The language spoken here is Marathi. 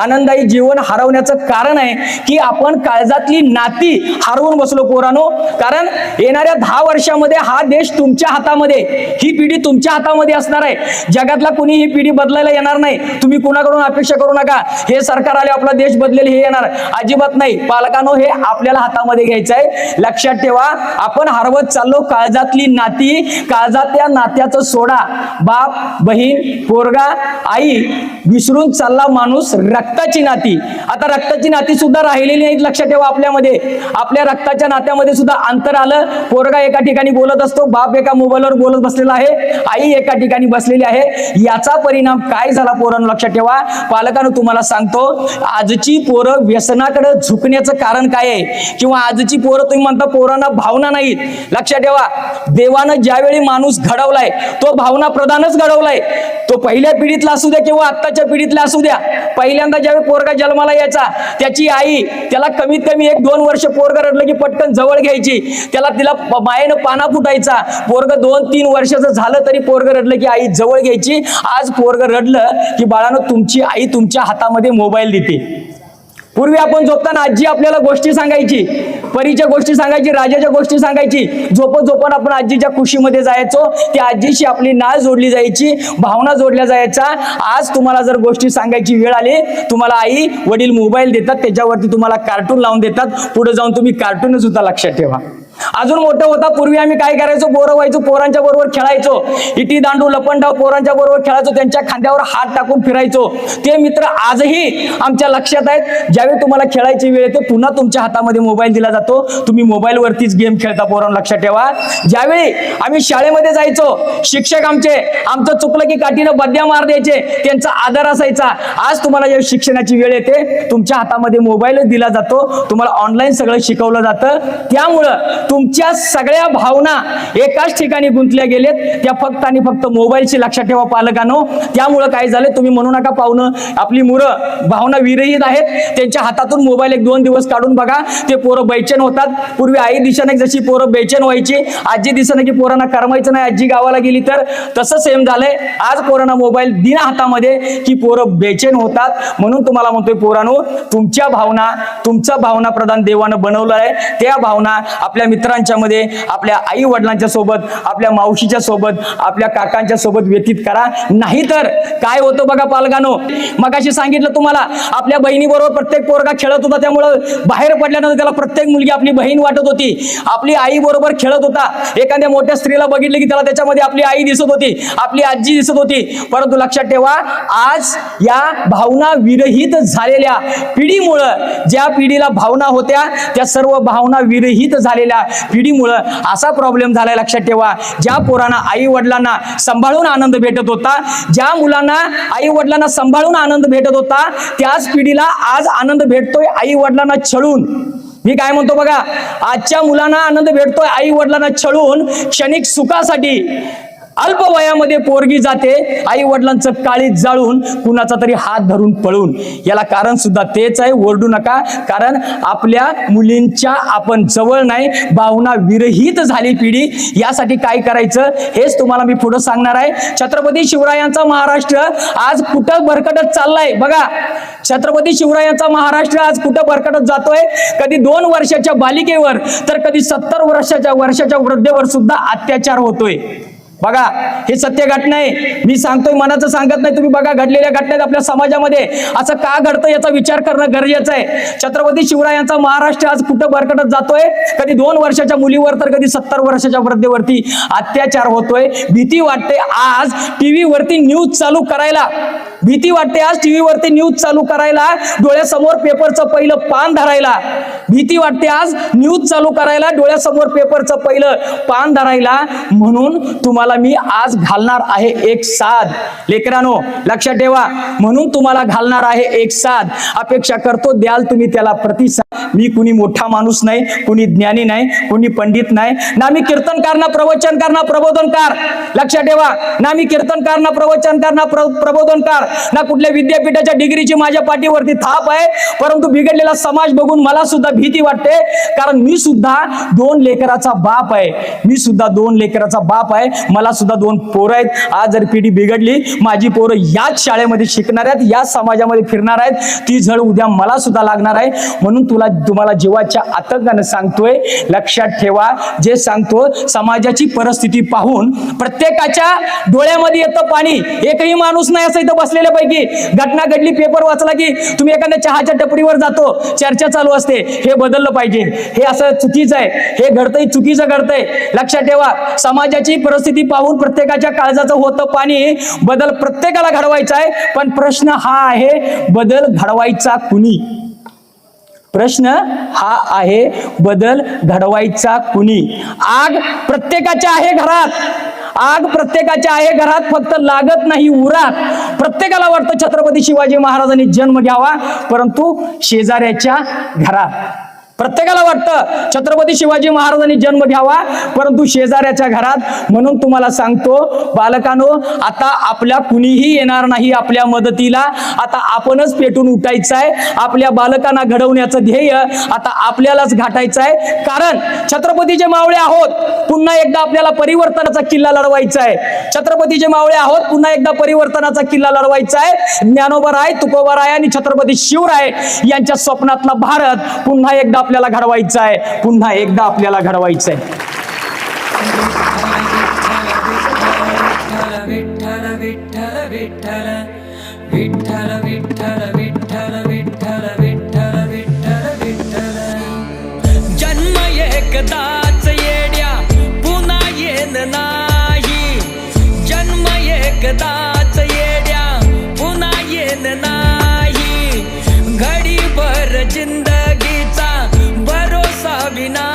आनंदायी जीवन हरवण्याचं कारण आहे की आपण काळजातली नाती हरवून बसलो पोरानो. कारण येणाऱ्या दहा वर्षामध्ये हा देश तुमच्या हातामध्ये ही पिढी तुमच्या हातामध्ये असणार आहे. जगातला कुणी ही पिढी बदलायला येणार नाही. तुम्ही कुणाकडून अपेक्षा करू नका. हे सरकार आले आपला देश बदलेल हे येणार. अजिबात नाही. पालकांनो हे आपल्याला हातामध्ये घ्यायचं आहे. लक्षात ठेवा आपण हरवत चाललो काळजातली नाती काळजातल्या नात्याचं सोडा. बाप बहीण पोरगा आई विसरून चालला माणूस रक्ताची नाती. आता रक्ताची नाती सुद्धा राहिलेली नाहीत लक्षात ठेवा आपल्यामध्ये. आपल्या रक्ताच्या नात्यामध्ये सुद्धा अंतर आलं. पोरगा एका ठिकाणी बोलत असतो बाप एका मोबाईलवर बोलत बसलेला आहे आई एका ठिकाणी बसलेली आहे. याचा परिणाम काय झाला पोरांना लक्षात ठेवा. पालकानं तुम्हाला सांगतो आजची पोरं व्यसनाकडे झुकण्याचं कारण काय आहे? किंवा आजची पोरं तुम्ही म्हणता पोरांना भावना नाहीत. लक्षात ठेवा. देवानं ज्यावेळी माणूस घडवलाय तो भावना प्रधानच घडवलाय. तो पहिल्या पिढीतला असू द्या किंवा आत्ताच्या पिढीतला असू द्या. पहिल्यांदा ज्यावेळी पोरगा जन्माला यायचा त्याची आई त्याला कमीत कमी एक दोन वर्ष पोरग रडलं की पटकन जवळ घ्यायची. त्याला तिला मायेनं पाना फुटायचा. पोरग दोन तीन वर्षाचं झालं तरी पोरग रडलं की आई जवळ घ्यायची. आज पोरग रडलं की बाळानं तुमची आई तुमच्या हातामध्ये मोबाईल देते. पूर्वी आपण झोपताना आजी आपल्याला गोष्टी सांगायची परीच्या गोष्टी सांगायची राजाच्या गोष्टी सांगायची. झोपत झोपत आपण आजीच्या खुशीमध्ये जायचो त्या आजीशी आपली नाळ जोडली जायची भावना जोडल्या जायच्या. आज तुम्हाला जर गोष्टी सांगायची वेळ आली तुम्हाला आई वडील मोबाईल देतात त्याच्यावरती तुम्हाला कार्टून लावून देतात. पुढे जाऊन तुम्ही कार्टून सुद्धा लक्षात ठेवा. अजून मोठं होता पूर्वी आम्ही काय करायचो? पोरं व्हायचो पोरांच्या बरोबर खेळायचो. इटी दांडू लपंडाव पोरांच्या बरोबर खेळायचो त्यांच्या खांद्यावर हात टाकून फिरायचो. ते मित्र आजही आमच्या लक्षात आहेत. ज्यावेळी तुम्हाला खेळायची वेळ येते पुन्हा तुमच्या हातामध्ये मोबाईल दिला जातो. तुम्ही मोबाईलवरतीच गेम खेळता पोरांना लक्षात ठेवा. ज्यावेळी आम्ही शाळेमध्ये जायचो शिक्षक आमचे आमचं चुकलं की काठीनं बद्या मार द्यायचे त्यांचा आदर असायचा. आज तुम्हाला जेव्हा शिक्षणाची वेळ येते. तुमच्या हातामध्ये मोबाईलच दिला जातो. तुम्हाला ऑनलाईन सगळं शिकवलं जातं. त्यामुळं तुमच्या सगळ्या भावना एकाच ठिकाणी गुंतल्या गेलेत. त्या फक्त आणि फक्त मोबाईलची लक्षात ठेवा पालकांनो. त्यामुळं काय झालं तुम्ही म्हणू नका पाहुणं. आपली मुलं भावना विरहित आहेत. त्यांच्या हातातून मोबाईल एक दोन दिवस काढून बघा. ते पोरं बैचेन होतात. पूर्वी आई दिशाने जशी पोरं बेचैन व्हायची आजी दिशाने की पोरांना करमायचं नाही आजी गावाला गेली तर तसं सेम झालंय. आज पोरांना मोबाईल दिना हातामध्ये की पोरं बेचैन होतात. म्हणून तुम्हाला म्हणतोय पोरांनो तुमच्या भावना तुमचा भावना प्रधान देवानं बनवलं आहे. त्या भावना आपल्या मित्रांच्या मध्ये आपल्या आई वडिलांच्या सोबत आपल्या मावशीच्या सोबत आपल्या काकांच्या सोबत व्यतीत करा. नाहीतर काय होतं बघा पालकानो? मगाशी सांगितलं तुम्हाला आपल्या बहिणीबरोबर प्रत्येक पोरगा खेळत होता त्यामुळं बाहेर पडल्यानंतर त्याला प्रत्येक मुलगी आपली बहीण वाटत होती. आपली आई बरोबर खेळत होता. एखाद्या मोठ्या स्त्रीला बघितलं की त्याला त्याच्यामध्ये आपली आई दिसत होती आपली आजी दिसत होती. परंतु लक्षात ठेवा आज या भावना विरहित झालेल्या पिढीमुळं ज्या पिढीला भावना होत्या त्या सर्व भावना विरहित झालेल्या पिढीमुळं असा प्रॉब्लेम झालाय लक्षात ठेवा. ज्या पोरांना आई वडिलांना सांभाळून आनंद भेटत होता ज्या मुलांना आई वडिलांना सांभाळून आनंद भेटत होता त्याच पिढीला आज आनंद भेटतोय आई वडिलांना छळून. मी काय म्हणतो बघा आजच्या मुलांना आनंद भेटतोय आई वडिलांना छळून क्षणिक सुखासाठी. अल्प वयामध्ये पोरगी जाते आई वडिलांचं काळीत जाळून कुणाचा तरी हात धरून पळून. याला कारण सुद्धा तेच आहे ओरडू नका. कारण आपल्या मुलींच्या आपण जवळ नाही भावना विरहित झाली पिढी. यासाठी काय करायचं? हेच तुम्हाला मी पुढे सांगणार आहे. छत्रपती शिवरायांचा महाराष्ट्र आज कुठं भरकटत चाललाय? बघा छत्रपती शिवरायांचा महाराष्ट्र आज कुठं भरकटत जातोय? कधी दोन वर्षाच्या बालिकेवर तर कधी सत्तर वर्षाच्या वर्षाच्या वृद्धेवर सुद्धा अत्याचार होतोय. बघा हे सत्य घटना आहे मी सांगतोय मनाचं सांगत नाही. तुम्ही बघा घडलेल्या घटनेत आपल्या समाजामध्ये. असं का घडतं याचा विचार करणं गरजेचं आहे. छत्रपती शिवरायांचा महाराष्ट्र आज कुठं भरकटत जातोय? कधी दोन वर्षाच्या मुलीवर तर कधी सत्तर वर्षाच्या वृद्धेवरती अत्याचार होतोय. भीती वाटते आज टीव्ही वरती न्यूज चालू करायला. भीती वाटते आज टीव्ही वरती न्यूज चालू करायला. डोळ्यासमोर पेपरचं पहिलं पान धरायला. भीती वाटते आज न्यूज चालू करायला. डोळ्यासमोर पेपरचं पहिलं पान धरायला. म्हणून तुम्हाला तुम्हाला मी आज घालणार आहे एक साध. लेकरानो लक्षात ठेवा म्हणून तुम्हाला घालणार आहे एक साध. अपेक्षा करतो द्याल तुम्ही त्याला प्रतिसाद. मी कुणी मोठा माणूस नाही कुणी ज्ञानी नाही कुणी पंडित नाही. ना मी कीर्तनकार ना प्रवचनकार ना प्रबोधनकार लक्षात ठेवा ना मी कीर्तनकार ना प्रवचनकार ना प्रबोधनकार ना कुठल्या विद्यापीठाच्या डिग्रीची माझ्या पाठीवरती थाप आहे परंतु बिघडलेला समाज बघून मला सुद्धा भीती वाटते कारण मी सुद्धा दोन लेकराचा बाप आहे. मी सुद्धा दोन लेकराचा बाप आहे. मला सुद्धा दोन पोरं आहेत. आज जर पिढी बिघडली माझी पोरं याच शाळेमध्ये शिकणार आहेत याच समाजामध्ये फिरणार आहेत ती झळ उद्या मला सुद्धा लागणार आहे. म्हणून तुला तुम्हाला जीवाच्या आतंकानं सांगतोय लक्षात ठेवा. जे सांगतो समाजाची परिस्थिती पाहून प्रत्येकाच्या डोळ्यामध्ये येतं पाणी. एकही माणूस नाही असं इथं बसलेल्या पैकी घटना घडली पेपर वाचला की तुम्ही एखाद्या चहाच्या टपरीवर जातो. चर्चा चालू असते. हे बदललं पाहिजे. हे असं चुकीचं आहे. हे घडतंय चुकीचं घडतंय. लक्षात ठेवा समाजाची परिस्थिती पाहून प्रत्येकाच्या काळजाचं होतं पाणी. बदल प्रत्येकाला घडवायचा आहे पण प्रश्न हा आहे बदल घडवायचा कुणी? प्रश्न हा आहे बदल घडवायचा कुणी? आग प्रत्येकाच्या आहे घरात. आग प्रत्येकाच्या आहे घरात फक्त लागत नाही उरात. प्रत्येकाला वाटतं छत्रपती शिवाजी महाराजांनी जन्म घ्यावा परंतु शेजाऱ्याच्या घरात. प्रत्येकाला वाटतं छत्रपती शिवाजी महाराजांनी जन्म घ्यावा परंतु शेजाऱ्याच्या घरात म्हणून तुम्हाला सांगतो बालकानो आता आपल्या कुणीही येणार नाही आपल्या मदतीला. आता आपणच पेटून उठायचं आहे आपल्या बालकांना घडवण्याचं ध्येय आता आपल्यालाच गाठायचं आहे कारण छत्रपतीचे मावळे आहोत पुन्हा एकदा आपल्याला परिवर्तनाचा किल्ला लढवायचा आहे छत्रपतीचे मावळे आहोत पुन्हा एकदा परिवर्तनाचा किल्ला लढवायचा आहे ज्ञानोबराय तुकोबराय आणि छत्रपती शिवराय यांच्या स्वप्नातला भारत पुन्हा एकदा आपल्याला घडवायचं आहे. पुन्हा एकदा आपल्याला घडवायचं आहे जन्म एकदा Gina